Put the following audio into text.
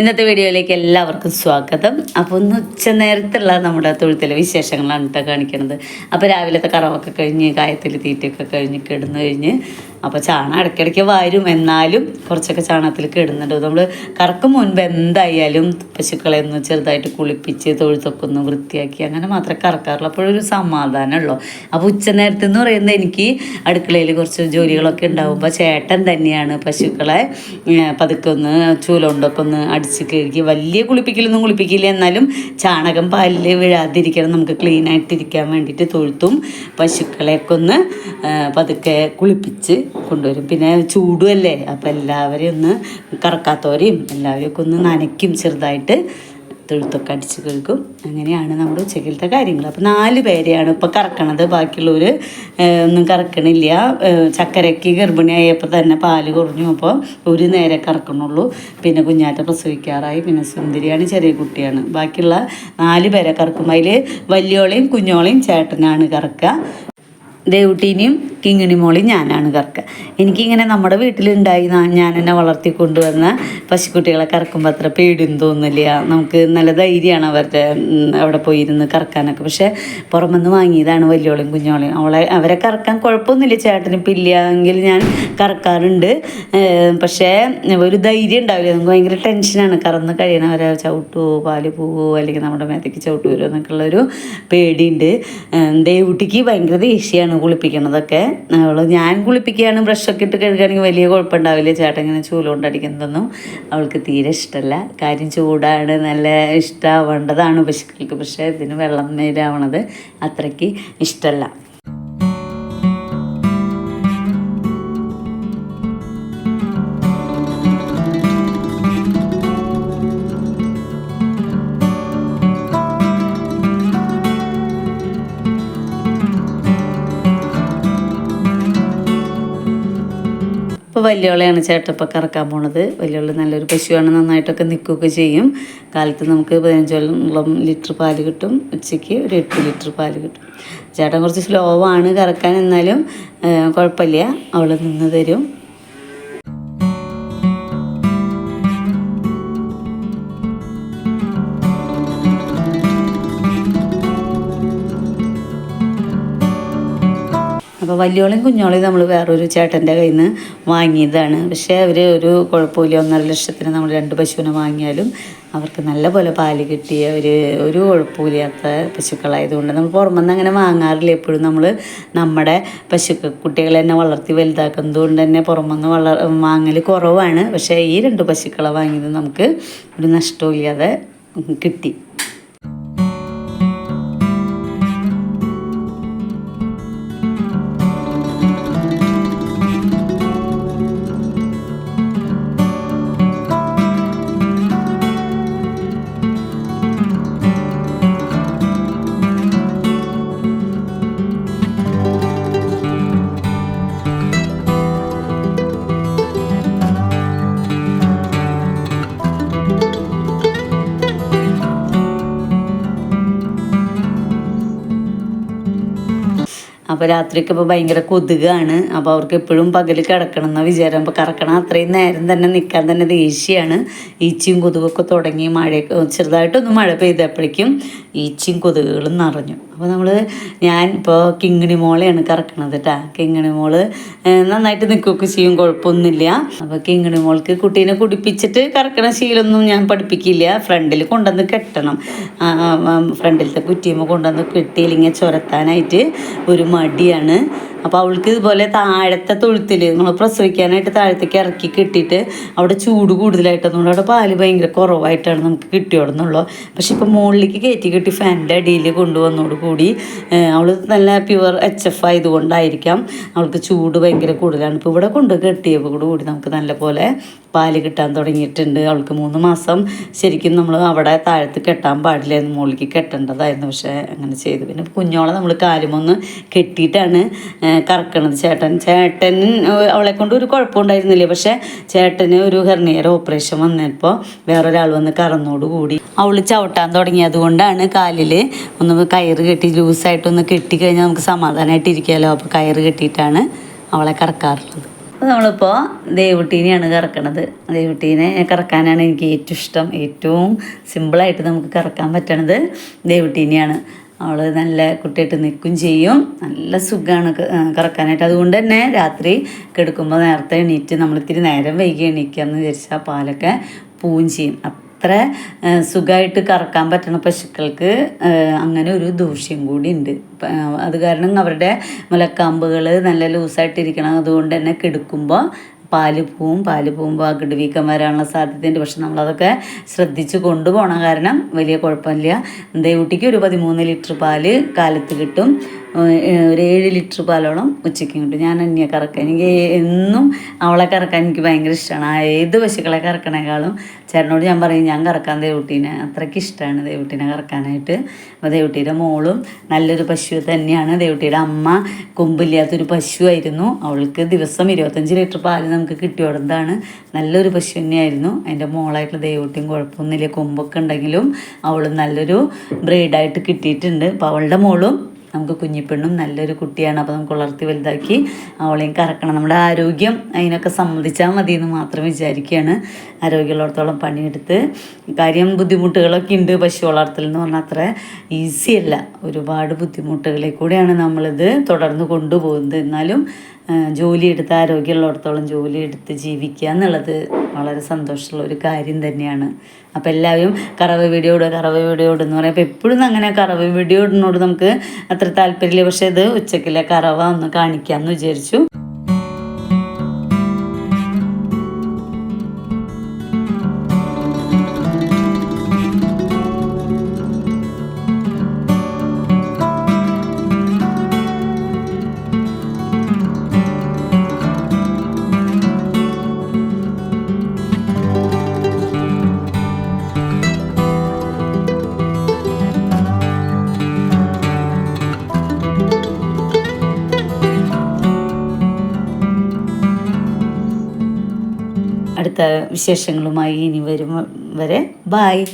ഇന്നത്തെ വീഡിയോയിലേക്ക് എല്ലാവർക്കും സ്വാഗതം. അപ്പോൾ ഒന്ന് ഉച്ച നേരത്തുള്ള നമ്മുടെ തൊഴുത്തിലെ വിശേഷങ്ങളാണ് കേട്ടോ കാണിക്കുന്നത് അപ്പോൾ രാവിലത്തെ കറവൊക്കെ കഴിഞ്ഞ് കായത്തിൽ തീറ്റയൊക്കെ കഴിഞ്ഞ് കിടന്നു കഴിഞ്ഞ് അപ്പോൾ ചാണകം ഇടയ്ക്കിടയ്ക്ക് വരും. എന്നാലും കുറച്ചൊക്കെ ചാണകത്തിൽ കിടുന്നുണ്ട് നമ്മൾ കറക്കും മുൻപ് എന്തായാലും പശുക്കളെ ഒന്ന് ചെറുതായിട്ട് കുളിപ്പിച്ച് തൊഴുത്തൊക്കെ ഒന്ന് വൃത്തിയാക്കി അങ്ങനെ മാത്രമേ കറക്കാറുള്ളൂ. അപ്പോഴൊരു സമാധാനമുള്ളൂ. അപ്പോൾ ഉച്ച നേരത്ത് എന്ന് പറയുന്നത് എനിക്ക് അടുക്കളയിൽ കുറച്ച് ജോലികളൊക്കെ ഉണ്ടാകുമ്പോൾ ചേട്ടൻ തന്നെയാണ് പശുക്കളെ പതുക്കെ ഒന്ന് ചൂലുകൊണ്ടൊക്കെ ഒന്ന് അടിച്ച് കഴുകി വലിയ കുളിപ്പിക്കലൊന്നും കുളിപ്പിക്കില്ല. എന്നാലും ചാണകം പാലിൽ വീഴാതിരിക്കണം. നമുക്ക് ക്ലീൻ ആയിട്ടിരിക്കാൻ വേണ്ടിയിട്ട് തൊഴുത്തും പശുക്കളെയൊക്കെ ഒന്ന് പതുക്കെ കുളിപ്പിച്ച് കൊണ്ടുവരും. പിന്നെ ചൂടുമല്ലേ അപ്പം എല്ലാവരെയും ഒന്ന് കറക്കാത്തവരെയും എല്ലാവരെയും ഒക്കെ ഒന്ന് നനയ്ക്കും ചെറുതായിട്ട് തൊഴുത്തൊക്കെ അടിച്ച് കേൾക്കും അങ്ങനെയാണ് നമ്മുടെ ഉച്ചക്കലത്തെ കാര്യങ്ങൾ. അപ്പോൾ നാല് പേരെയാണ് ഇപ്പോൾ കറക്കണത്. ബാക്കിയുള്ളവർ ഒന്നും കറക്കണില്ല. ചക്കരയ്ക്ക് ഗർഭിണിയായപ്പോൾ തന്നെ പാൽ കുറഞ്ഞു. അപ്പോൾ ഒരു നേരെ കറക്കണുള്ളൂ. പിന്നെ കുഞ്ഞാറ്റ പ്രസവിക്കാറായി. പിന്നെ സുന്ദരിയാണ് ചെറിയ കുട്ടിയാണ്. ബാക്കിയുള്ള നാല് പേരെ കറക്കും അതിൽ വലിയോളെയും കുഞ്ഞോളെയും ചേട്ടനാണ് കറക്കുക ദേവുട്ടീനെയും കിങ്ങിണി മോളി ഞാനാണ് കറക്കുക എനിക്കിങ്ങനെ നമ്മുടെ വീട്ടിലുണ്ടായി ഞാൻ എന്നെ വളർത്തി കൊണ്ടുവന്ന പശുക്കുട്ടികളെ കറക്കുമ്പോൾ അത്ര പേടിയും തോന്നില്ല നമുക്ക് നല്ല ധൈര്യമാണ് അവരുടെ അവിടെ പോയിരുന്ന് കറക്കാനൊക്കെ. പക്ഷേ പുറമെന്ന് വാങ്ങിയതാണ് വലിയോളും കുഞ്ഞോളും അവളെ അവരെ കറക്കാൻ കുഴപ്പമൊന്നുമില്ല. ചേട്ടനും ഇല്ല ഞാൻ കറക്കാറുണ്ട്. പക്ഷേ ഒരു ധൈര്യം ഉണ്ടാവില്ല. നമുക്ക് ഭയങ്കര ടെൻഷനാണ് കറന്ന് കഴിയണം. അവരെ ചവിട്ടുവോ പാൽ പോവോ അല്ലെങ്കിൽ നമ്മുടെ മേത്തേക്ക് ചവിട്ട് വരുമോ എന്നൊക്കെയുള്ളൊരു പേടിയുണ്ട്. ദേവുട്ടിക്ക് ഭയങ്കര ദേഷ്യമാണ് കുളിപ്പിക്കണതൊക്കെ. അവൾ ഞാൻ കുളിപ്പിക്കുകയാണ് ബ്രഷൊക്കെ ഇട്ട് കഴുകുകയാണെങ്കിൽ വലിയ കുഴപ്പമുണ്ടാവില്ല. ചേട്ടൻ ഇങ്ങനെ ചൂലുകൊണ്ടടിക്കുന്നതൊന്നും അവൾക്ക് തീരെ ഇഷ്ടമല്ല. കാര്യം ചൂടാണ് നല്ല ഇഷ്ടമാവേണ്ടതാണ് പശുക്കൾക്ക്. പക്ഷേ ഇതിന് വെള്ളം നേരാവണത് അത്രയ്ക്ക് ഇഷ്ടമല്ല. ഇപ്പോൾ വലിയോളെയാണ് ചേട്ടപ്പൊക്കെ കറക്കാൻ പോണത്. വലിയോള നല്ലൊരു പശുവാണ് നന്നായിട്ടൊക്കെ നിൽക്കുകയൊക്കെ ചെയ്യും. കാലത്ത് നമുക്ക് പതിനഞ്ചോളം ലിറ്റർ പാൽ കിട്ടും. ഉച്ചയ്ക്ക് ഒരു എട്ട് ലിറ്റർ പാൽ കിട്ടും. ചേട്ടൻ കുറച്ച് സ്ലോ ആണ് കറക്കാൻ എന്നാലും കുഴപ്പമില്ല. അവൾ നിന്ന് തരും. അപ്പോൾ വലിയോളെയും കുഞ്ഞോളെയും നമ്മൾ വേറൊരു ചേട്ടന്റെ കയ്യിൽ നിന്ന് വാങ്ങിയതാണ്. പക്ഷേ അവർ ഒരു കുഴപ്പമില്ല ഒന്നര ലക്ഷത്തിന് നമ്മൾ രണ്ട് പശുവിനെ വാങ്ങിയാലും അവർക്ക് നല്ല പോലെ പാൽ കിട്ടി അവർ ഒരു കുഴപ്പമില്ലാത്ത പശുക്കളായതുകൊണ്ട് നമ്മൾ പുറമെന്ന് അങ്ങനെ വാങ്ങാറില്ല. എപ്പോഴും നമ്മൾ നമ്മുടെ പശു കുട്ടികളെ തന്നെ വളർത്തി വലുതാക്കുന്നത് കൊണ്ട് തന്നെ പുറമെന്ന് വളർ വാങ്ങൽ കുറവാണ്. പക്ഷേ ഈ രണ്ട് പശുക്കളെ വാങ്ങിയത് നമുക്ക് ഒരു നഷ്ടമില്ലാതെ കിട്ടി. അപ്പോൾ രാത്രിയൊക്കെ ഇപ്പോൾ ഭയങ്കര കൊതുകാണ്. അപ്പോൾ അവർക്ക് എപ്പോഴും പകൽ കിടക്കണം എന്ന വിചാരം. അപ്പോൾ കറക്കണം. അത്രയും നേരം തന്നെ നിൽക്കാൻ തന്നെ ദേഷ്യമാണ് ഈച്ചയും കൊതുകൊക്കെ തുടങ്ങി മഴയൊക്കെ ചെറുതായിട്ടൊന്ന് മഴ പെയ്തപ്പോഴേക്കും ഈച്ചയും കൊതുകുകളും നിറഞ്ഞു. അപ്പോൾ നമ്മൾ ഞാൻ ഇപ്പോൾ കിങ്ങിണി മോളെയാണ് കറക്കണത് കേട്ടോ കിങ്ങിണി മോൾ നന്നായിട്ട് നിൽക്കുകയൊക്കെ ചെയ്യും കുഴപ്പമൊന്നുമില്ല അപ്പോൾ കിങ്ങിണി മോൾക്ക് കുട്ടീനെ കുടിപ്പിച്ചിട്ട് കറക്കണ ശീലമൊന്നും ഞാൻ പഠിപ്പിക്കില്ല. ഫ്രണ്ടിൽ കൊണ്ടുവന്ന് കെട്ടണം. ഫ്രണ്ടിലത്തെ കുറ്റിയുമ്പോൾ കൊണ്ടുവന്ന് കെട്ടിയില്ലെങ്കിൽ ചുരത്താനായിട്ട് ഒരു മടിയാണ്. അപ്പോൾ അവൾക്ക് ഇതുപോലെ താഴത്തെ തൊഴുത്തിൽ നമ്മൾ പ്രസവിക്കാനായിട്ട് താഴത്തേക്ക് ഇറക്കി കിട്ടിയിട്ട് അവിടെ ചൂട് കൂടുതലായിട്ടൊന്നും അവിടെ പാൽ ഭയങ്കര കുറവായിട്ടാണ് നമുക്ക് കിട്ടിയോടുന്നുള്ളൂ പക്ഷെ ഇപ്പോൾ മുകളിലേക്ക് കയറ്റി കിട്ടി ഫാനിന്റെ അടിയിൽ കൊണ്ടുവന്നോട് കൂടി അവൾ നല്ല പ്യുവർ എച്ച് എഫ് ആയതുകൊണ്ടായിരിക്കാം അവൾക്ക് ചൂട് ഭയങ്കര കൂടുതലാണ്. ഇപ്പോൾ ഇവിടെ കൊണ്ട് കെട്ടിയപ്പോൾ കൂടി നമുക്ക് നല്ലപോലെ പാൽ കിട്ടാൻ തുടങ്ങിയിട്ടുണ്ട്. അവൾക്ക് മൂന്ന് മാസം ശരിക്കും നമ്മൾ അവിടെ താഴത്ത് കെട്ടാൻ പാടില്ലായിരുന്നു മുകളിലേക്ക് കെട്ടേണ്ടതായിരുന്നു. പക്ഷേ അങ്ങനെ ചെയ്തു. പിന്നെ കുഞ്ഞോളെ നമ്മൾ കാലുമൊന്ന് കെട്ടിയിട്ടാണ് കറക്കണത് ചേട്ടൻ. ചേട്ടൻ അവളെ കൊണ്ട് ഒരു കുഴപ്പമുണ്ടായിരുന്നില്ല. പക്ഷെ ചേട്ടന് ഒരു ഹെർണിയർ ഓപ്പറേഷൻ വന്നപ്പോൾ വേറൊരാൾ വന്ന് കറന്നോടുകൂടി. അവൾ ചവിട്ടാൻ തുടങ്ങിയത് കൊണ്ടാണ് കാലിൽ ഒന്ന് കയറ് കെട്ടി ലൂസായിട്ടൊന്ന് കെട്ടിക്കഴിഞ്ഞാൽ നമുക്ക് സമാധാനമായിട്ട് ഇരിക്കാമല്ലോ അപ്പോൾ കയറ് കെട്ടിയിട്ടാണ് അവളെ കറക്കാറുള്ളത്. അപ്പോൾ നമ്മളിപ്പോൾ ദേവുട്ടീനെയാണ് കറക്കണത്. ദേവുട്ടീനെ കറക്കാനാണ് എനിക്ക് ഏറ്റവും ഇഷ്ടം. ഏറ്റവും സിമ്പിളായിട്ട് നമുക്ക് കറക്കാൻ പറ്റണത് ദേവുട്ടീനെയാണ്. അവൾ നല്ല കുട്ടിയായിട്ട് നിൽക്കും ചെയ്യും. നല്ല സുഖമാണ് കറക്കാനായിട്ട്. അതുകൊണ്ട് തന്നെ രാത്രി കിടക്കുമ്പോൾ നേരത്തെ എണീറ്റ് നമ്മൾ ഇത്തിരി നേരം വൈകി എണീക്കാന്ന് വിചാരിച്ചാൽ പാലൊക്കെ പൂവും ചെയ്യും. അത്ര സുഖമായിട്ട് കറക്കാൻ പറ്റുന്ന പശുക്കൾക്ക് അങ്ങനെ ഒരു ദൂഷ്യം കൂടി ഉണ്ട്. അത് കാരണം അവരുടെ മുലക്കാമ്പുകൾ നല്ല ലൂസായിട്ടിരിക്കണം. അതുകൊണ്ട് തന്നെ കിടക്കുമ്പോൾ പാൽ പോവും പാൽ പോകുമ്പോൾ അകിട് വീക്കം വരാനുള്ള സാധ്യതയുണ്ട്. പക്ഷെ നമ്മളതൊക്കെ ശ്രദ്ധിച്ച് കൊണ്ടുപോകണം കാരണം വലിയ കുഴപ്പമില്ല. ദേവുട്ടിക്ക് ഒരു പതിമൂന്ന് ലിറ്റർ പാൽ കാലത്ത് കിട്ടും. ഒരു ഏഴ് ലിറ്റർ പാലോളം ഉച്ചയ്ക്ക് കിട്ടും ഞാൻ അന്യ കറക്കാൻ. എനിക്ക് എന്നും അവളെ കറക്കാൻ എനിക്ക് ഭയങ്കര ഇഷ്ടമാണ് ആ ഏത് പശുക്കളെ കറക്കണേക്കാളും ചേട്ടനോട് ഞാൻ പറയും ഞാൻ കറക്കാൻ ദേവുട്ടീനെ. അത്രയ്ക്ക് ഇഷ്ടമാണ് ദേവുട്ടീനെ കറക്കാനായിട്ട്. അപ്പോൾ ദേവുട്ടിയുടെ മോളും നല്ലൊരു പശു തന്നെയാണ്. ദേവുട്ടിയുടെ അമ്മ കൊമ്പില്ലാത്തൊരു പശുവായിരുന്നു. അവൾക്ക് ദിവസം ഇരുപത്തഞ്ച് ലിറ്റർ പാൽ നമുക്ക് കിട്ടിയോടത്താണ് നല്ലൊരു പശു തന്നെയായിരുന്നു. അതിന്റെ മോളായിട്ടുള്ള ദേവുട്ടിയും കുഴപ്പമൊന്നുമില്ല. കൊമ്പൊക്കെ ഉണ്ടെങ്കിലും അവൾ നല്ലൊരു ബ്രീഡായിട്ട് കിട്ടിയിട്ടുണ്ട്. അപ്പോൾ അവളുടെ മോളും നമുക്ക് കുഞ്ഞിപ്പെണ്ണും നല്ലൊരു കുട്ടിയാണ്. അപ്പോൾ നമുക്ക് വളർത്തി വലുതാക്കി അവളെയും കറക്കണം. നമ്മുടെ ആരോഗ്യം അതിനൊക്കെ സമ്മതിച്ചാൽ മതി എന്ന് മാത്രം വിചാരിക്കുകയാണ്. ആരോഗ്യമുള്ളിടത്തോളം പണിയെടുത്ത്. കാര്യം ബുദ്ധിമുട്ടുകളൊക്കെ ഉണ്ട് പശു വളർത്തൽ എന്ന് പറഞ്ഞാൽ അത്ര ഈസിയല്ല ഒരുപാട് ബുദ്ധിമുട്ടുകളിൽ കൂടെയാണ് നമ്മളിത് തുടർന്ന് കൊണ്ടുപോകുന്നത്. എന്നാലും ജോലിയെടുത്ത് ആരോഗ്യമുള്ളിടത്തോളം ജോലിയെടുത്ത് ജീവിക്കുക എന്നുള്ളത് വളരെ സന്തോഷമുള്ള ഒരു കാര്യം തന്നെയാണ്. അപ്പോൾ എല്ലാവരും കറവ വീഡിയോ ഇടുക കറവ വീഡിയോ ഇടുന്ന പറയുമ്പോൾ എപ്പോഴും അങ്ങനെ കറവ വീഡിയോ ഇടുന്നോട് നമുക്ക് അത്ര താല്പര്യമില്ല. പക്ഷേ ഇത് ഉച്ചക്കിലെ കറവ ഒന്ന് കാണിക്കാമെന്ന് വിചാരിച്ചു. അടുത്ത വിശേഷങ്ങളുമായി ഇനി വരും വരെ. ബായ്